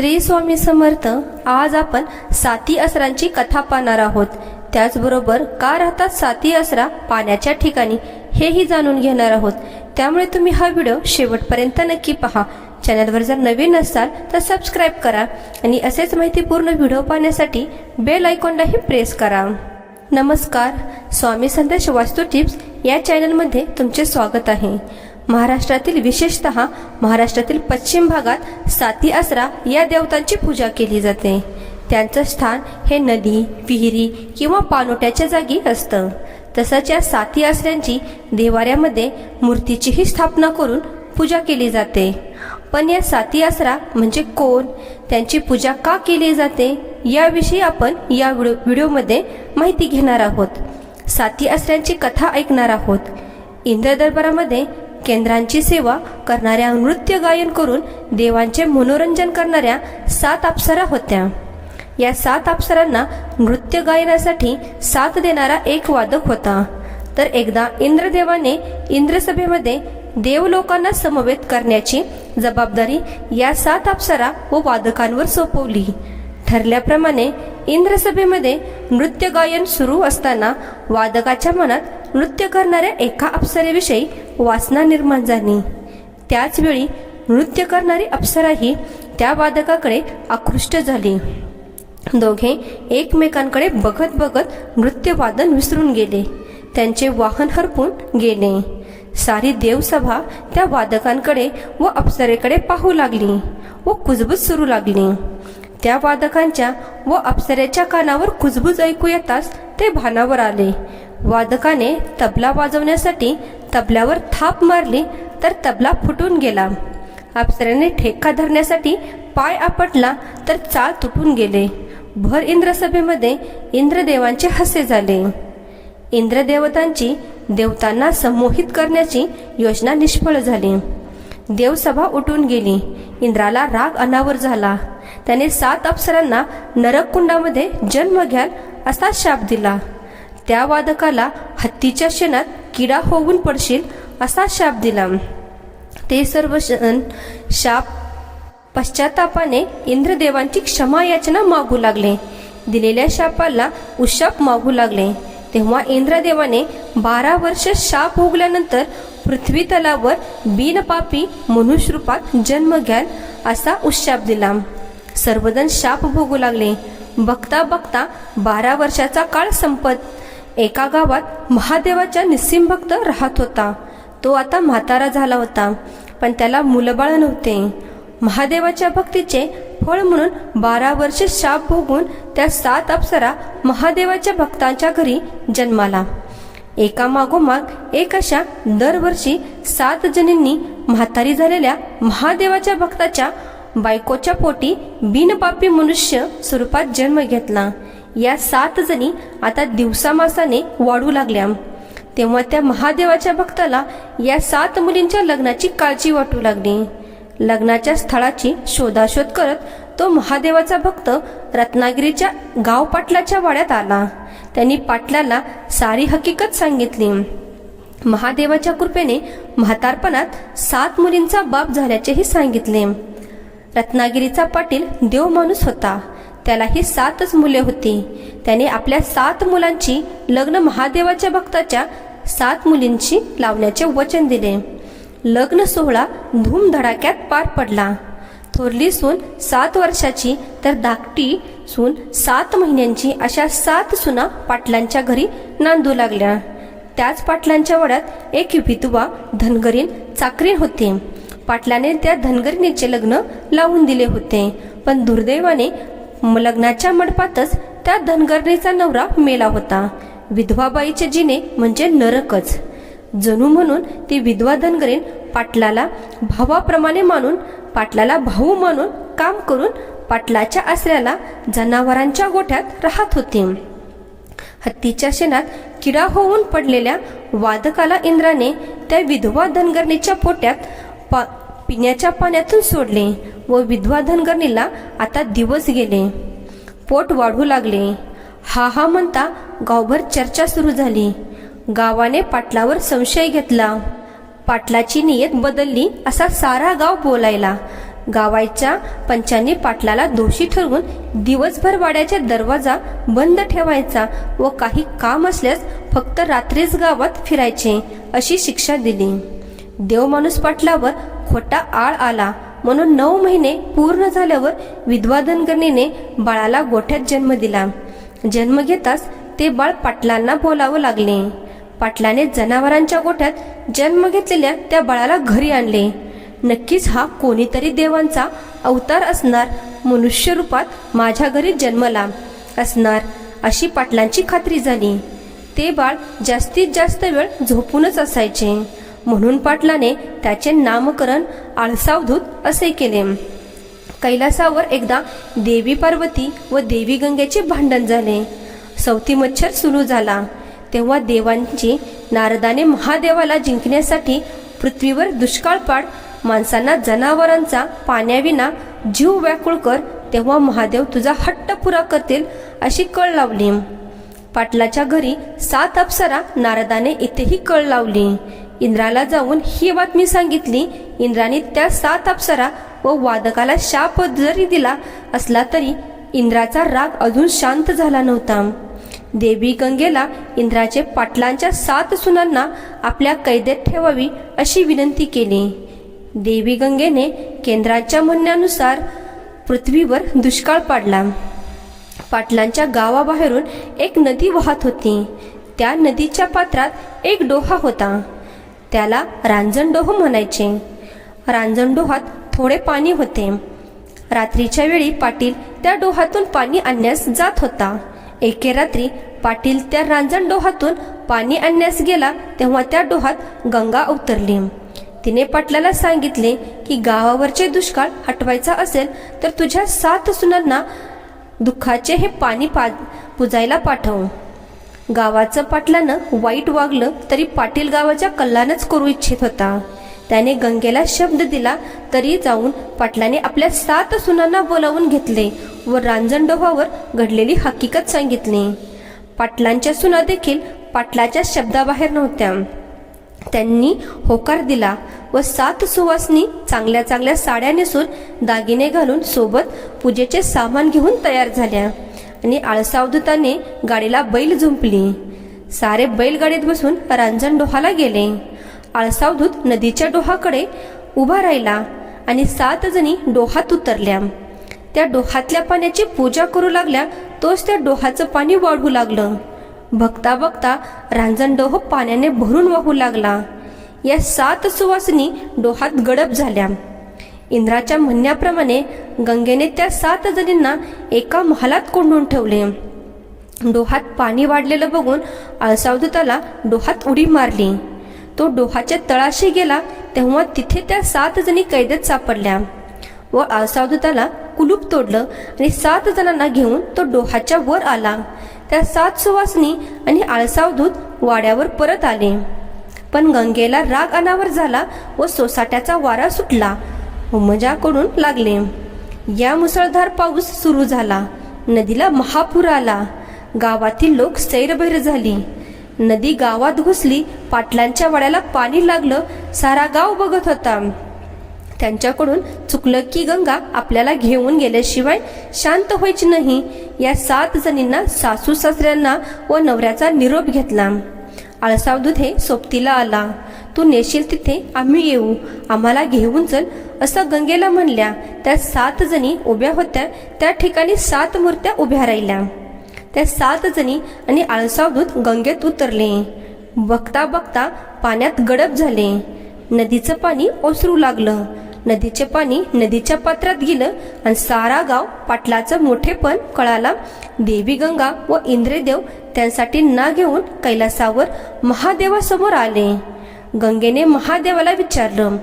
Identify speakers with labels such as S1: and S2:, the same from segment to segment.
S1: श्री स्वामी समर्थ आज आपण साती असरांची कथा पाहणार आहोत. त्याचबरोबर का राहतात साती असरा पाण्याच्या ठिकाणी हेही जाणून घेणार आहोत. त्यामुळे तुम्ही हा व्हिडिओ शेवटपर्यंत नक्की पहा. चॅनलवर जर नवीन असाल तर सबस्क्राईब करा आणि असेच माहितीपूर्ण व्हिडिओ पाहण्यासाठी बेल आयकॉनलाही प्रेस करा. नमस्कार. स्वामी संदेश वास्तू टिप्स या चॅनलमध्ये तुमचे स्वागत आहे. महाराष्ट्रातील विशेषत महाराष्ट्रातील पश्चिम भागात साती आसरा या देवतांची पूजा केली जाते. त्यांचं स्थान हे नदी विहिरी किंवा पाणोट्याच्या जागी असतं. तसंच या साती आसऱ्यांची देवाऱ्यामध्ये मूर्तीचीही स्थापना करून पूजा केली जाते. पण या साती आसरा म्हणजे कोण? त्यांची पूजा का केली जाते? याविषयी आपण या व्हिडिओ व्हिडिओमध्ये माहिती घेणार आहोत. साती आसऱ्यांची कथा ऐकणार आहोत. इंद्र दरबारामध्ये केंद्रांची सेवा करणाऱ्या नृत्य गायन करून देवांचे मनोरंजन करणाऱ्या सात अप्सरा होत्या. या सात अप्सरांना नृत्य गायनासाठी साथ देणारा एक वादक होता. तर एकदा इंद्रदेवाने इंद्रसभेमध्ये देवलोकांना समवेत करण्याची जबाबदारी या सात अप्सरा व वादकांवर सोपवली. ठरल्याप्रमाणे इंद्रसभेमध्ये नृत्य गायन सुरू असताना वादकाच्या मनात नृत्य करणाऱ्या एका अप्सरेविषयी वासना निर्माण झाली. त्याचवेळी नृत्य करणारी अप्सराही त्या वादकाकडे आकृष्ट झाली. दोघे एकमेकांकडे बघत बघत नृत्यवादन विसरून गेले. त्यांचे वाहन हरपून गेले. सारी देवसभा त्या वादकांकडे व अप्सरेकडे पाहू लागली व कुजबूज सुरू लागली. त्या वादकांच्या व अप्सरेच्या कानावर कुजबूज ऐकू येताच ते भानावर आले. वादकाने तबला वाजवण्यासाठी तबल्यावर थाप मारली तर तबला फुटून गेला. अप्सऱ्याने ठेका धरण्यासाठी पाय आपटला तर चाळ तुटून गेले. भर इंद्रसभेमध्ये इंद्रदेवांचे हसे झाले. इंद्रदेवतांची देवतांना संमोहित करण्याची योजना निष्फळ झाली. देवसभा उठून गेली. इंद्राला राग अनावर झाला. त्याने सात अप्सरांना नरककुंडामध्ये जन्म घ्याल असा शाप दिला. त्या वादकाला हत्तीच्या शेणात किडा होऊन पडशील असा शाप दिला. ते सर्व शाप पश्चातापाने इंद्रदेवांची क्षमा याचना मागू लागले. दिलेल्या शापाला उशाप मागू लागले. तेव्हा इंद्रदेवाने बारा वर्ष शाप भोगल्यानंतर पृथ्वी तलावर बिनपापी मनुष्यरूपात जन्म घ्याल असा उशाप दिला. सर्वजण शाप भोगू लागले. बघता बघता बारा वर्षाचा काळ संपत एका गावात महादेवाच्या निस्सिम भक्त राहत होता. तो आता म्हातारा झाला होता पण त्याला मुलबाळ नव्हते. महादेवाच्या भक्तीचे फळ म्हणून बारा वर्षे शाप भोगून त्या सात अप्सरा महादेवाच्या भक्तांच्या घरी जन्माला. एका मागोमाग एक अशा दरवर्षी सात जणींनी म्हातारी झालेल्या महादेवाच्या भक्ताच्या बायकोच्या पोटी बिनपापी मनुष्य स्वरूपात जन्म घेतला. या सात जणी आता दिवसामासाने वाढू लागल्या. तेव्हा त्या महादेवाच्या भक्ताला या सात मुलींच्या लग्नाची काळजी वाटू लागली. लग्नाच्या स्थळाची शोधाशोध करत तो महादेवाचा भक्त रत्नागिरीच्या गाव पाटलाच्या वाड्यात आला. त्यांनी पाटलाला सारी हकीकत सांगितली. महादेवाच्या कृपेने म्हातारपणात सात मुलींचा बाप झाल्याचेही सांगितले. रत्नागिरीचा पाटील देव माणूस होता. त्यालाही सातच मुले होती. त्याने आपल्या सात मुलांची लग्न महादेवाच्या भक्ताच्या सात मुलींशी लावण्याचे वचन दिले. लग्न सोहळा धूमधडाक्यात पार पडला. थोरली सून सात वर्षाची तर धाकटी सून सात महिन्यांची अशा सात सुना पाटलांच्या घरी नांदू लागल्या. त्याच पाटलांच्या वड्यात एक विधवा धनगरीन चाकरीन होते. पाटलाने त्या धनगरिणीचे लग्न लावून दिले होते. पण दुर्दैवाने लग्नाच्या मंडपातच त्या धनगरणीचा नवरा मेला होता. विधवाबाईचे जिने म्हणजे नरकच. जणू म्हणून ती विधवा धनगरीन पाटलाला भावाप्रमाणे मानून पाटलाला भाऊ मानून काम करून पाटलाच्या आसऱ्याला जनावरांच्या गोठ्यात राहत होती. हत्तीच्या शेणात किडा होऊन पडलेल्या वादकाला इंद्राने त्या विधवा धनगरणीच्या पोट्यात पा पिण्याच्या पाण्यातून सोडले. व विधवा धनगरणीला आता दिवस गेले. पोट वाढू लागले. हा हा म्हणता गावभर चर्चा सुरू झाली. गावाने पाटलावर संशय घेतला. पाटलाची नियत बदलली असा सारा गाव बोलायला. गावाच्या पंचांनी पाटलाला दोषी ठरवून दिवसभर वाड्याचा दरवाजा बंद ठेवायचा व काही काम असल्यास फक्त रात्रीच गावात फिरायचे अशी शिक्षा दिली. देवमाणूस पाटलावर खोटा आळ आला. म्हणून नऊ महिने पूर्ण झाल्यावर विधवा बाळाला गोठ्यात जन्म दिला. जन्म घेताच ते बाळ पाटलांना बोलावं लागले. पाटलाने जनावरांच्या गोठ्यात जन्म घेतलेल्या त्या बाळाला घरी आणले. नक्कीच हा कोणीतरी देवांचा अवतार असणार मनुष्य रूपात माझ्या घरी जन्मला असणार अशी पाटलांची खात्री झाली. ते बाळ जास्तीत जास्त वेळ झोपूनच असायचे. म्हणून पाटलाने त्याचे नामकरण आळसावधूत असे केले. कैलासावर एकदा देवी पार्वती व देवी गंगेचे भांडण झाले. सवती मच्छर सुरू झाला. तेव्हा देवांची नारदाने महादेवाला जिंकण्यासाठी पृथ्वीवर दुष्काळ पाड माणसांना जनावरांचा पाण्याविना जीव व्याकुळ कर तेव्हा महादेव तुझा हट्ट पुरा करतील अशी कळ लावली. पाटलाच्या घरी सात अप्सरा नारदाने इथेही कळ लावली. इंद्राला जाऊन ही बातमी सांगितली इंद्राने त्या सात अप्सरा व वादकाला शाप जरी दिला असला तरी इंद्राचा राग अजून शांत झाला नव्हता. देवी गंगेला इंद्राचे पाटलांच्या सात सुनांना आपल्या कैदेत ठेवावी अशी विनंती केली. देवी गंगेने केंद्राच्या म्हणण्यानुसार पृथ्वीवर दुष्काळ पाडला. पाटलांच्या गावाबाहेरून एक नदी वाहत होती. त्या नदीच्या पात्रात एक डोहा होता. त्याला रांजणडोह म्हणायचे. रांजणडोहात थोडे पाणी होते. रात्रीच्या वेळी पाटील त्या डोहातून पाणी आणण्यास जात होता. एके रात्री पाटील त्या रांजण डोहातून पाणी आणण्यास गेला तेव्हा त्या डोहात गंगा अवतरली. तिने पाटलाला सांगितले की गावावरचे दुष्काळ हटवायचा असेल तर तुझ्या सात सुनांना दुःखाचे हे पाणी पा पुजायला पाठव. गावाचं पाटलानं वाईट वागलं तरी पाटील गावाच्या कल्याणच करू इच्छित होता. त्याने गंगेला शब्द दिला तरी जाऊन पाटलाने आपल्या सात सुनांना बोलावून घेतले व रांजणडोहावर घडलेली हकीकत सांगितली. पाटलांच्या सुना देखील पाटलाच्या शब्दाबाहेर नव्हत्या. त्यांनी होकार दिला व सात सुवासनी चांगल्या चांगल्या साड्या नेसून दागिने घालून सोबत पूजेचे सामान घेऊन तयार झाल्या. आणि आळसावधूताने गाडीला बैल झुंपली. सारे बैलगाडीत बसून रांजण डोहाला गेले. आळसावधूत नदीच्या डोहाकडे उभा राहिला आणि सात जणी डोहात उतरल्या. त्या डोहातल्या पाण्याची पूजा करू लागल्या तोच त्या डोहाचं पाणी वाढू लागलं. बघता बघता रांजणडोह पाण्याने भरून वाहू लागला. या सात सुवासनी डोहात गडप झाल्या. इंद्राच्या म्हणण्याप्रमाणे गंगेने त्या सात जणींना एका महालात कोंडून ठेवले. डोहात पाणी वाढलेलं बघून आळसावदूताला डोहात उडी मारली. तो डोहाच्या तळाशी गेला तेव्हा तिथे त्या सात जणी कैदेत सापडल्या व आळसावदूताला कुलूप तोडलं आणि सात जणांना घेऊन तो डोहाच्या वर आला. त्या सात सुवासनी आणि आळसावदूत वाड्यावर परत आले. पण गंगेला राग अनावर झाला व सोसाट्याचा वारा सुटला. उमजाकडून मजाकडून लागले. या मुसळधार पाऊस सुरू झाला. नदीला महापूर आला. गावातील लोक सैरभैर झाली. नदी गावात घुसली पाटलांच्या वड्याला पाणी लागलं सारा गाव बघत होता. त्यांच्याकडून चुकलं की गंगा आपल्याला घेऊन गेल्याशिवाय शांत व्हायची नाही. या सात जणींना सासू सासऱ्यांना व नवऱ्याचा निरोप घेतला. आळसावदूत हे सोबतीला आला. तू नेशील तिथे आम्ही येऊ. आम्हाला घेऊन चल. असं गंगेला म्हणल्या. त्या सात जणी उभ्या होत्या. त्या ठिकाणी सात मूर्त्या उभ्या राहिल्या. त्या सात जणी आणि आळसावदूत गंगेत उतरले. बघता बघता पाण्यात गडप झाले. नदीचं पाणी ओसरू लागलं. नदीचे पाणी नदीच्या पात्रात गेलं आणि सारा गाव पाटलाचं मोठेपण कळाला. देवी गंगा व इंद्रदेव त्यांसाठी ना घेऊन कैलासावर महादेवासमोर आले. गंगेने महादेवाला विचारलं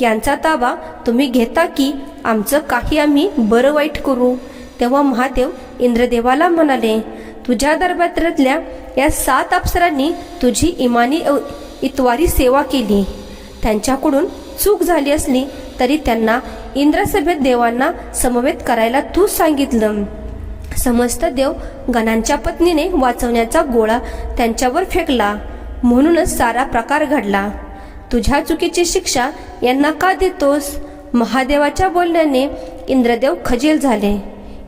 S1: यांचा ताबा तुम्ही घेता की आमचं काही आम्ही बरं वाईट करू? तेव्हा महादेव इंद्रदेवाला म्हणाले तुझ्या दरबारातल्या या सात अप्सरांनी तुझी इमानी अ- इतवारी सेवा केली. त्यांच्याकडून चूक झाली असली तरी त्यांना इंद्रसभेत देवांना समवेत करायला तू सांगितलं. समस्त देव गणांच्या पत्नीने वाचवण्याचा गोळा त्यांच्यावर फेकला. म्हणूनच सारा प्रकार घडला. तुझ्या चुकीची शिक्षा यांना का देतोस? महादेवाच्या बोलण्याने इंद्रदेव खजील झाले.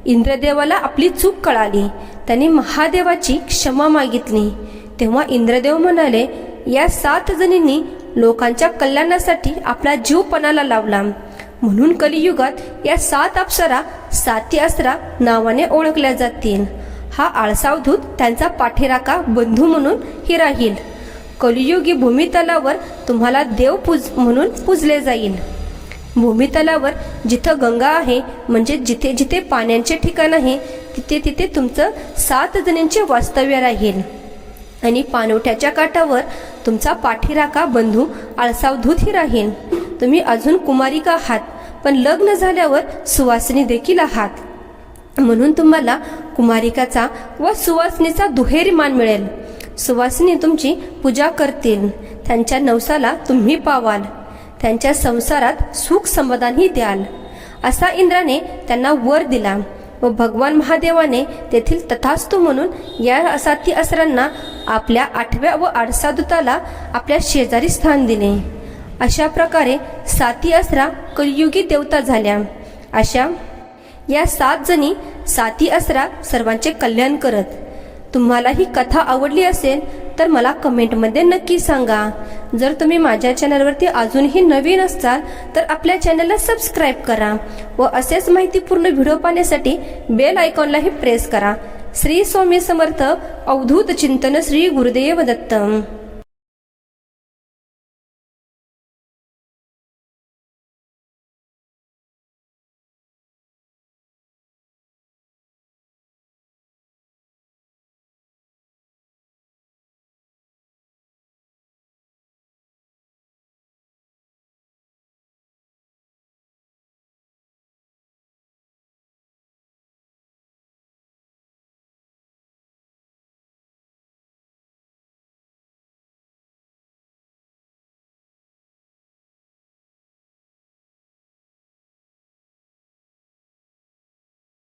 S1: इंद्रदेवाला आपली चूक कळाली. त्यांनी महादेवाची क्षमा मागितली. तेव्हा इंद्रदेव म्हणाले या सात जणींनी लोकांच्या कल्याणासाठी आपला जीव पणाला लावला. म्हणून कलियुगात या सात अप्सरा साती असरा नावाने ओळखल्या जातील. हा आळसावधूत त्यांचा पाठीराका बंधू म्हणून ही राहील. कलियुगी भूमितलावर तुम्हाला देव पूज म्हणून पूजले जाईल भूमितलावर जिथं गंगा आहे म्हणजे जिथे जिथे पाण्याचे ठिकाण आहे तिथे तिथे तुमचं सात जणींचे वास्तव्य राहील. आणि पाणवठ्याच्या काठावर तुमचा पाठीराखा बंधू आळसावधूतही राहील. तुम्ही अजून कुमारिका आहात पण लग्न झाल्यावर सुवासिनी देखील आहात. म्हणून तुम्हाला कुमारिकाचा व सुवासिनीचा दुहेरी मान मिळेल. सुवासिनी तुमची पूजा करतील. त्यांच्या नवसाला तुम्ही पावाल. त्यांच्या संसारात सुख समाधानही द्याल. असा इंद्राने त्यांना वर दिला व भगवान महादेवाने तेथील तथास्तु म्हणून या असाती असरांना आपल्या आठव्या व आडसादुताला आपल्या शेजारी स्थान दिले. अशा प्रकारे साती असरा कलियुगी देवता झाल्या. अशा या सात जणी साती असरा सर्वांचे कल्याण करत तुम्हाला ही कथा आवडली असेल तर मला कमेंटमध्ये नक्की सांगा. जर तुम्ही माझ्या चॅनलवरती अजूनही नवीन असाल तर आपल्या चॅनलला सबस्क्राईब करा व असेच माहितीपूर्ण व्हिडिओ पाहण्यासाठी बेल आयकॉनलाही प्रेस करा. श्री स्वामी समर्थ अवधूत चिंतन श्री गुरुदेव दत्तम.